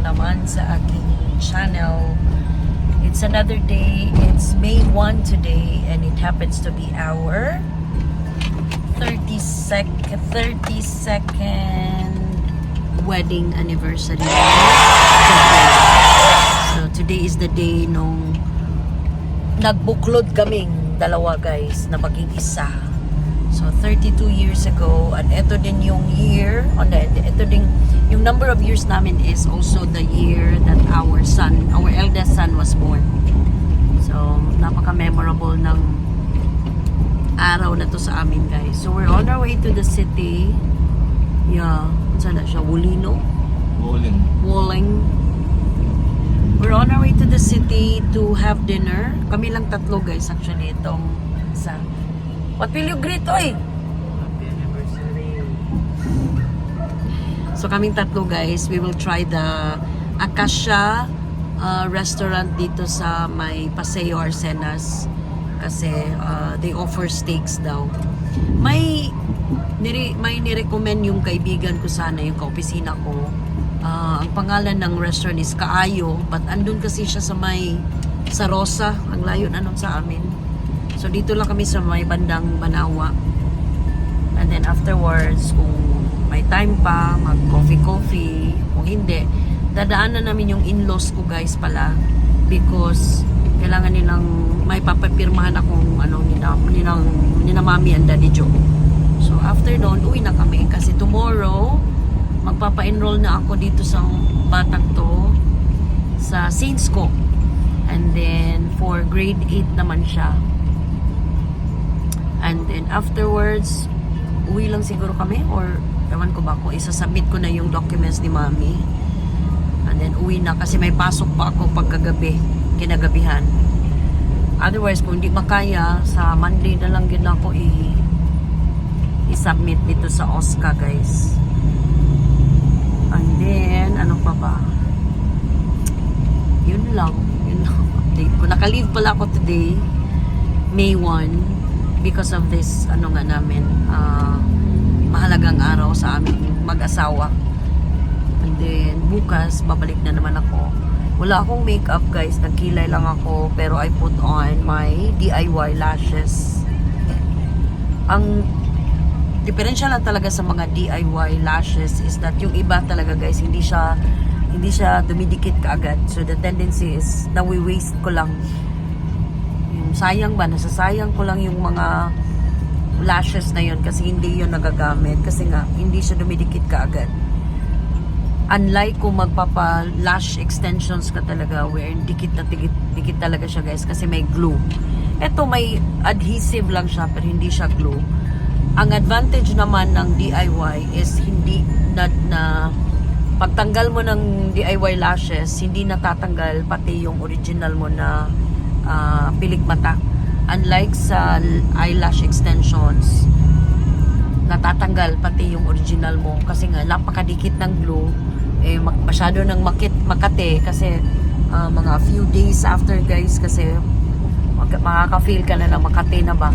na naman sa aking channel. It's another day. It's May 1 today and it happens to be our 32nd 32nd wedding anniversary. So today is the day nung nagbuklod kaming dalawa guys na maging isa. So 32 years ago and ito din yung year on the ito din yung number of years namin is also the year that our son, our eldest son was born. So napaka-memorable ng araw na to sa amin guys. So we're on our way to the city. Yeah, saan na siya? Wulino? Bowling. Walling. We're on our way to the city to have dinner. Kami lang tatlo guys actually itong sa What will you greet oy? Happy anniversary. So kaming tatlo guys, we will try the Acacia uh, restaurant dito sa may Paseo Arsenas kasi uh, they offer steaks daw. May nire, may nirecommend yung kaibigan ko sana yung kaopisina ko. Uh, ang pangalan ng restaurant is Kaayo but andun kasi siya sa may sa Rosa, ang layo na nun sa amin. So dito lang kami sa may bandang Manawa. And then afterwards, kung may time pa, mag coffee-coffee. Kung hindi, dadaanan namin yung in-laws ko guys pala because kailangan nilang may papapirmahan akong ano nina, ninang, nina mami and daddy Joe. So after doon, uwi na kami kasi tomorrow magpapa-enroll na ako dito sa batang to sa Saints ko. And then for grade 8 naman siya. And then afterwards, uwi lang siguro kami or ewan ko ba kung isasubmit ko na yung documents ni mami. And then uwi na kasi may pasok pa ako pagkagabi, kinagabihan. Otherwise, kung hindi makaya, sa Monday na lang yun ako i i-submit dito sa OSCA, guys. And then, ano pa ba? Yun lang. Yun lang ang update ko. Naka-leave pala ako today, May 1, because of this, ano nga namin, ah, mahalagang araw sa aming mag-asawa. And then, bukas, babalik na naman ako. Wala akong makeup, guys. Nagkilay lang ako. Pero I put on my DIY lashes. Ang diferensya lang talaga sa mga DIY lashes is that yung iba talaga, guys, hindi siya hindi siya dumidikit kaagad. So, the tendency is na waste ko lang. Sayang ba, nasasayang ko lang yung mga lashes na yun kasi hindi yun nagagamit. Kasi nga, hindi siya dumidikit kaagad. Unlike kung magpapa lash extensions ka talaga where dikit na dikit, dikit talaga siya guys kasi may glue. Eto may adhesive lang siya pero hindi siya glue. Ang advantage naman ng DIY is hindi na, na pagtanggal mo ng DIY lashes hindi natatanggal pati yung original mo na ah, pilik mata. Unlike sa eyelash extensions natatanggal pati yung original mo. Kasi nga napakadikit ng glue. Eh masyado ng makit makate. Kasi ah, mga few days after guys kasi makaka-feel ka na na makate na ba?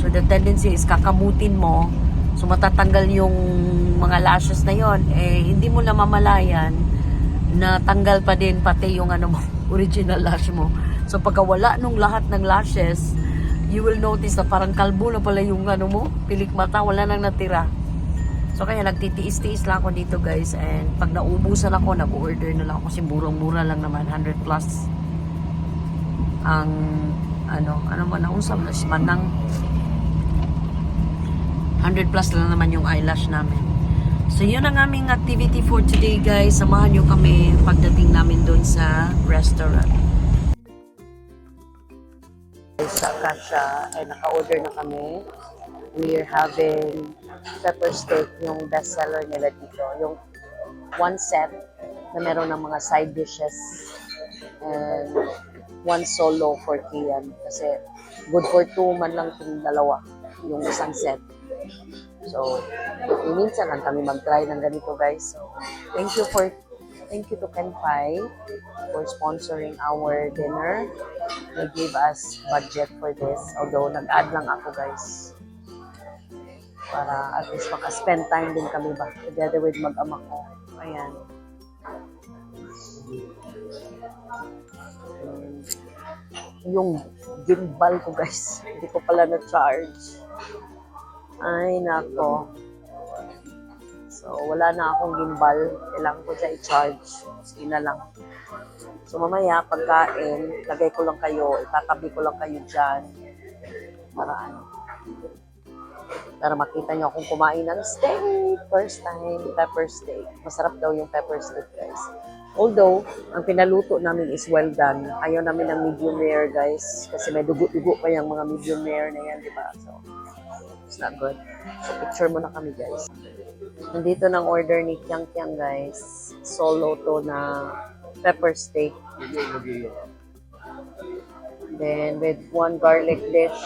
So the tendency is kakamutin mo. So matatanggal yung mga lashes na yon. Eh hindi mo na mamalayan na tanggal pa din pati yung ano mo original lash mo so pagka wala nung lahat ng lashes you will notice na parang kalbo na pala yung ano mo pilik mata wala nang natira So kaya nagtitiis-tiis lang ako dito guys and pag naubusan ako, nag-order na lang ako kasi murang-mura lang naman, 100 plus ang ano, ano man ang usap na man ng 100 plus lang naman yung eyelash namin. So yun ang aming activity for today guys. Samahan nyo kami pagdating namin doon sa restaurant. Sa Kasha ay naka-order na kami. We're having pepper steak, yung best seller nila dito. Yung one set na meron ng mga side dishes and one solo for Kian. Kasi good for two man lang itong dalawa, yung isang set. So, minsan lang kami mag-try ng ganito guys. So, thank you for thank you to Kenpai for sponsoring our dinner. They gave us budget for this. Although nag-add lang ako guys para at least maka-spend time din kami ba together with mag-ama ko. Ayan. Yung gimbal ko guys, hindi ko pala na-charge. Ay, nako. So, wala na akong gimbal. Kailangan ko siya i-charge. Sige na lang. So, mamaya, pagkain, lagay ko lang kayo, itatabi ko lang kayo dyan. Para ano, para makita nyo akong kumain ng steak. First time, pepper steak. Masarap daw yung pepper steak, guys. Although, ang pinaluto namin is well done. Ayaw namin ng medium rare, guys. Kasi may dugo-dugo pa yung mga medium rare na yan, di ba? So, it's not good. So, picture mo na kami, guys. Nandito ng order ni Kyang Kyang, guys. Solo to na pepper steak. Then, with one garlic dish.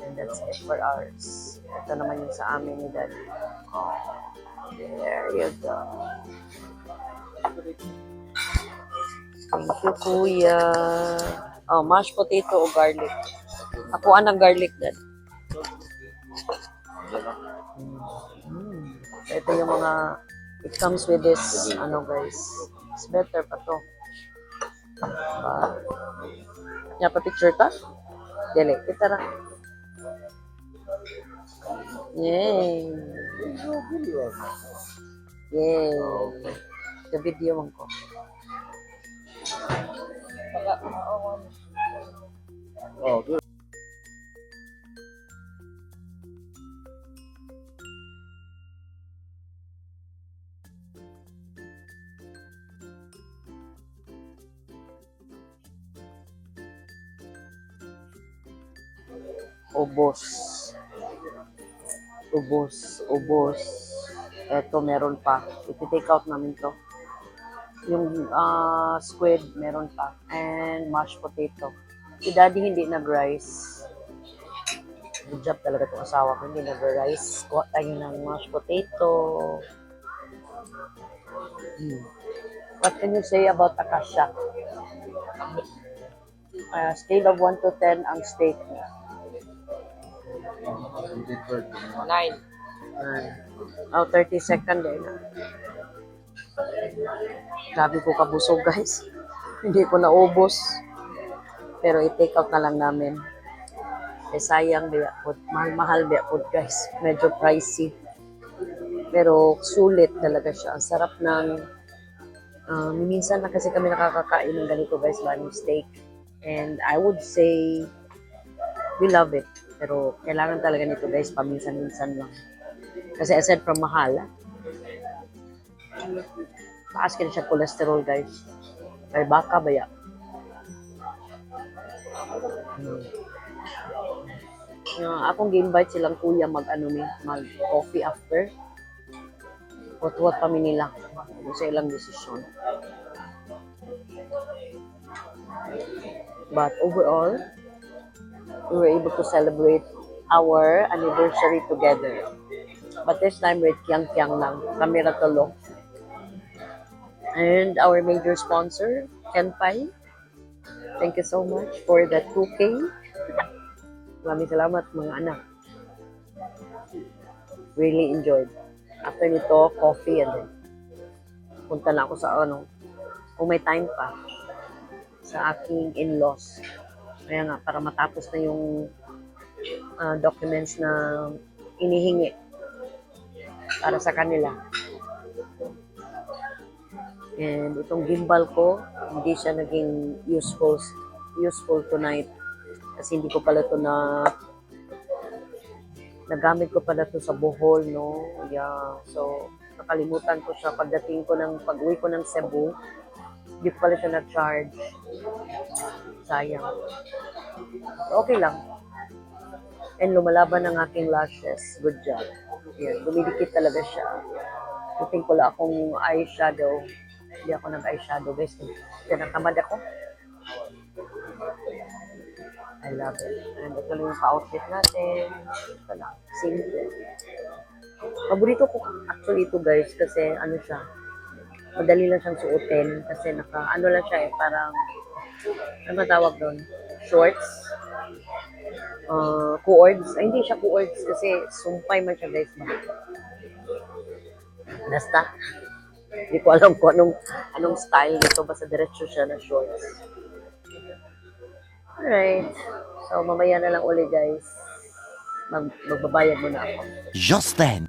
And that's it for ours. Ito naman yung sa amin ni Daddy. There you go. Thank you, Kuya. Oh, mashed potato o garlic. Ako anong garlic, Dad. Mm. Ito yung mga, it comes with this, ano guys, it's better pa to. Uh, Yan pa picture ta? Dili, kita na. Yay! Yay! Sa video man ko. Oh, good. Ubos. Ubos, ubos. Eto, meron pa. Iti-take out namin to. Yung ah, squid, meron pa. And mashed potato. Si daddy hindi nag-rice. Good job talaga itong asawa ko. Hindi nag-rice. Kuha tayo ng mashed potato. Hmm. What can you say about Akasha? Uh, scale of 1 to 10 ang steak niya. Nine. Oh, 30 second eh. Na. Grabe ko kabusog guys. Hindi ko naubos. Pero i-take out na lang namin. Eh sayang biya po. Mahal-mahal biya po guys. Medyo pricey. Pero sulit talaga siya. Ang sarap ng um, minsan na kasi kami nakakakain ng ganito guys, bunny steak. And I would say we love it. Pero kailangan talaga nito guys, paminsan-minsan lang. Kasi aside from mahal, ah, taas ka siya cholesterol guys. Kaya baka ba ya? Hmm. Uh, akong gi-invite silang kuya mag ano ni, mag coffee after. What-what kami nila. Sa ilang desisyon. But overall, we were able to celebrate our anniversary together. But this time with Kyang Kyang lang, kami ratolo. And our major sponsor, Kenpai. Thank you so much for the 2K. Maraming salamat mga anak. Really enjoyed. After nito, coffee and then punta na ako sa ano, kung may time pa, sa aking in-laws. Kaya nga, para matapos na yung ah, documents na inihingi para sa kanila. And itong gimbal ko, hindi siya naging useful useful tonight. Kasi hindi ko pala to na nagamit ko pala to sa Bohol, no? Yeah. So, nakalimutan ko siya pagdating ko ng pag-uwi ko ng Cebu. Hindi ko pala siya na-charge. Sayang. Okay lang. And lumalaban ang aking lashes. Good job. Yan, dumidikit talaga siya. Puting ko lang akong eyeshadow. Hindi ako nag-eyeshadow, guys. Tinatamad ako. I love it. And ito lang yung ka-outfit natin. Ito lang. Simple. Paborito ko actually ito, guys, kasi ano siya, madali lang siyang suotin kasi naka, ano lang siya eh, parang, ano ba tawag doon? Shorts. Uh, cords. Ay, hindi siya cords kasi sumpay man siya, guys. Ba? Basta. Hindi ko alam kung anong, anong style nito. Basta diretso siya na shorts. Alright. So, mamaya na lang uli, guys. Mag, magbabayad muna ako. Just then,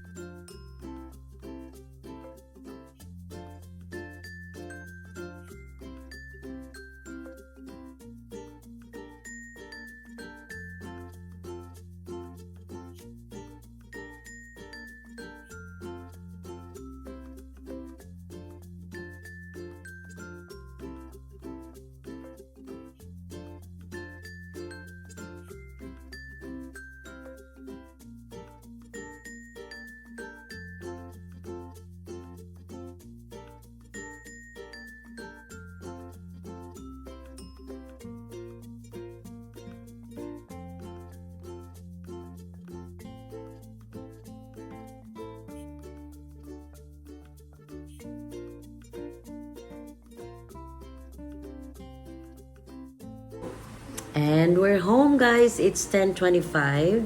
And we're home guys. It's 10.25.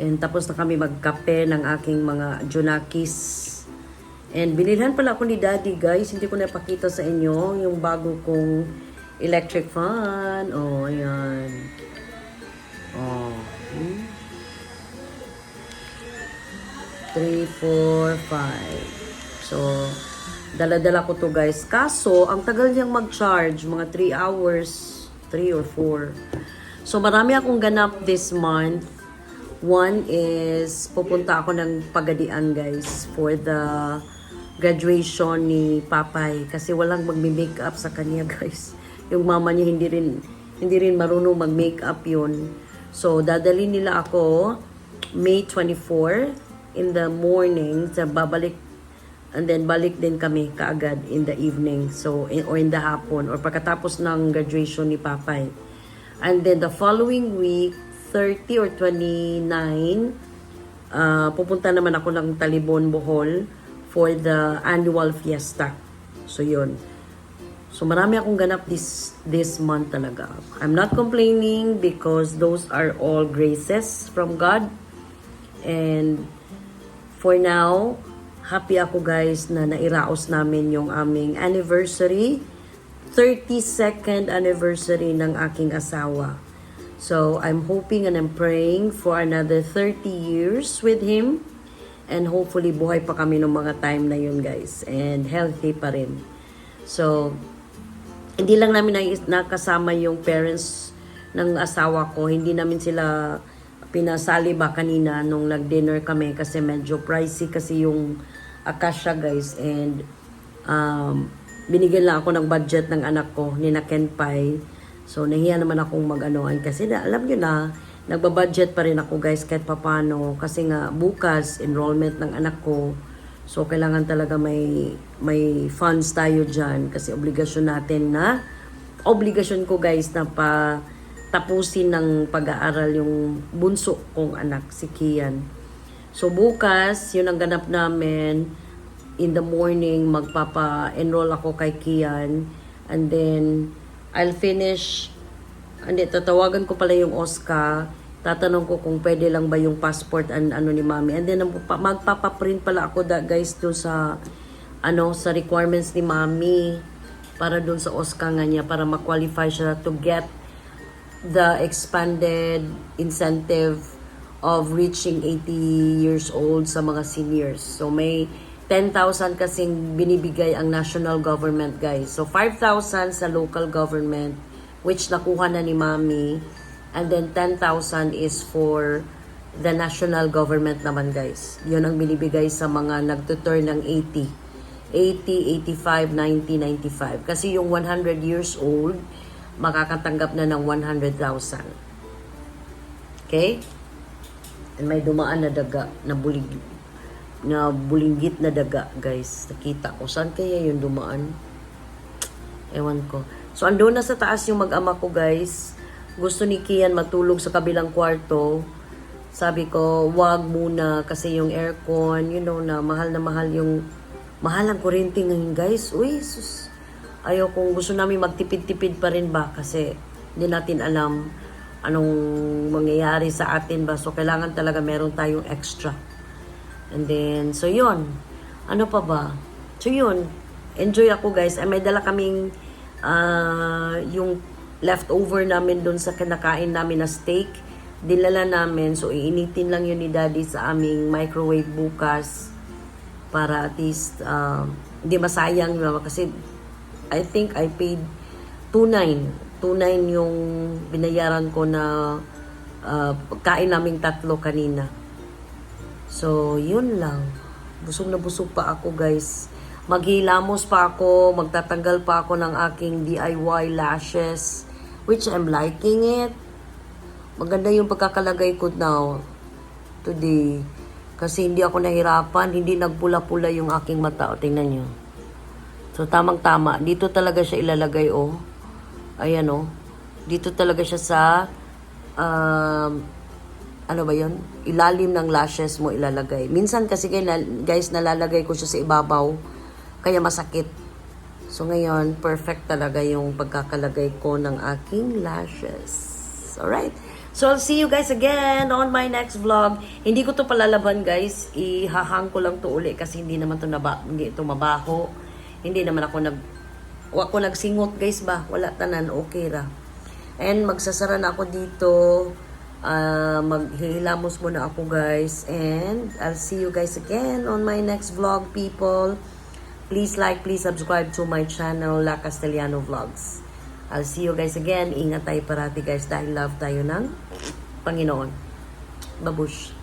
And tapos na kami magkape ng aking mga Junakis. And binilhan pala ako ni Daddy guys. Hindi ko napakita sa inyo yung bago kong electric fan. Oh, ayan. Oh. Hmm. 3, 4, 5. So, dala-dala ko to guys. Kaso, ang tagal niyang mag-charge. Mga 3 hours. 3 or 4. So, marami akong ganap this month. One is, pupunta ako ng Pagadian guys for the graduation ni Papay. Kasi walang magme-makeup sa kanya guys. Yung mama niya hindi rin, hindi rin marunong mag-makeup yun. So, dadali nila ako May 24 in the morning sa babalik and then balik din kami kaagad in the evening so in, or in the hapon or pagkatapos ng graduation ni Papay and then the following week 30 or 29 ah, pupunta naman ako ng Talibon Bohol for the annual fiesta so yun So marami akong ganap this this month talaga. I'm not complaining because those are all graces from God. And for now, happy ako guys na nairaos namin yung aming anniversary. 32nd anniversary ng aking asawa. So I'm hoping and I'm praying for another 30 years with him. And hopefully buhay pa kami ng mga time na yun guys. And healthy pa rin. So, hindi lang namin nakasama yung parents ng asawa ko. Hindi namin sila pinasali ba kanina nung nag-dinner kami kasi medyo pricey kasi yung Akasha guys and um, binigyan lang ako ng budget ng anak ko ni na Ken Pai. So nahiya naman akong mag-anoan kasi na, alam nyo na nagbabudget pa rin ako guys kahit papano kasi nga bukas enrollment ng anak ko So, kailangan talaga may, may funds tayo dyan kasi obligasyon natin na, obligasyon ko guys na pa tapusin ng pag-aaral yung bunso kong anak, si Kian. So, bukas, yun ang ganap namin. In the morning, magpapa-enroll ako kay Kian. And then, I'll finish, hindi, tatawagan ko pala yung OSCA tatanong ko kung pwede lang ba yung passport and ano ni mami. And then magpapa- magpapaprint pala ako da, guys doon sa ano sa requirements ni mami para doon sa OSCA nga niya para ma-qualify siya to get the expanded incentive of reaching 80 years old sa mga seniors. So may 10,000 kasing binibigay ang national government guys. So 5,000 sa local government which nakuha na ni mami and then 10,000 is for the national government naman guys. Yun ang binibigay sa mga nagtuturn ng 80. 80, 85, 90, 95. Kasi yung 100 years old, makakatanggap na ng 100,000. Okay? May dumaan na daga, na bulig, na bulinggit na daga, guys. Nakita ko. Saan kaya yung dumaan? Ewan ko. So, andun na sa taas yung mag-ama ko, guys. Gusto ni Kian matulog sa kabilang kwarto. Sabi ko, wag muna kasi yung aircon, you know na mahal na mahal yung mahal ang kuryente ngayon, guys. Uy, sus. Ayaw kung gusto namin magtipid-tipid pa rin ba kasi hindi natin alam anong mangyayari sa atin ba. So, kailangan talaga meron tayong extra. And then, so yun. Ano pa ba? So yun, enjoy ako guys. Ay, may dala kaming ah, yung leftover namin doon sa kinakain namin na steak. Dinala namin. So, iinitin lang yun ni daddy sa aming microwave bukas para at least ah, hindi masayang kasi I think I paid 2.9 2.9 yung binayaran ko na ah, pagkain naming tatlo kanina so yun lang busog na busog pa ako guys maghilamos pa ako magtatanggal pa ako ng aking DIY lashes which I'm liking it maganda yung pagkakalagay ko now today kasi hindi ako nahirapan, hindi nagpula-pula yung aking mata. O, tingnan nyo. So, tamang-tama. Dito talaga siya ilalagay, oh. Ayan, oh. Dito talaga siya sa, um, ano ba yun? Ilalim ng lashes mo ilalagay. Minsan kasi, guys, nalalagay ko siya sa ibabaw. Kaya masakit. So, ngayon, perfect talaga yung pagkakalagay ko ng aking lashes. Alright? So, I'll see you guys again on my next vlog. Hindi ko to palalaban, guys. Ihahang ko lang to uli kasi hindi naman to, naba, hindi ito mabaho. Hindi naman ako nag... Wa nagsingot, guys ba? Wala tanan, okay ra. And magsasara na ako dito. Ah, maghihilamos muna ako, guys. And I'll see you guys again on my next vlog, people. Please like, please subscribe to my channel, La Castellano Vlogs. I'll see you guys again. Ingat tayo parati guys dahil love tayo ng Panginoon. Babush.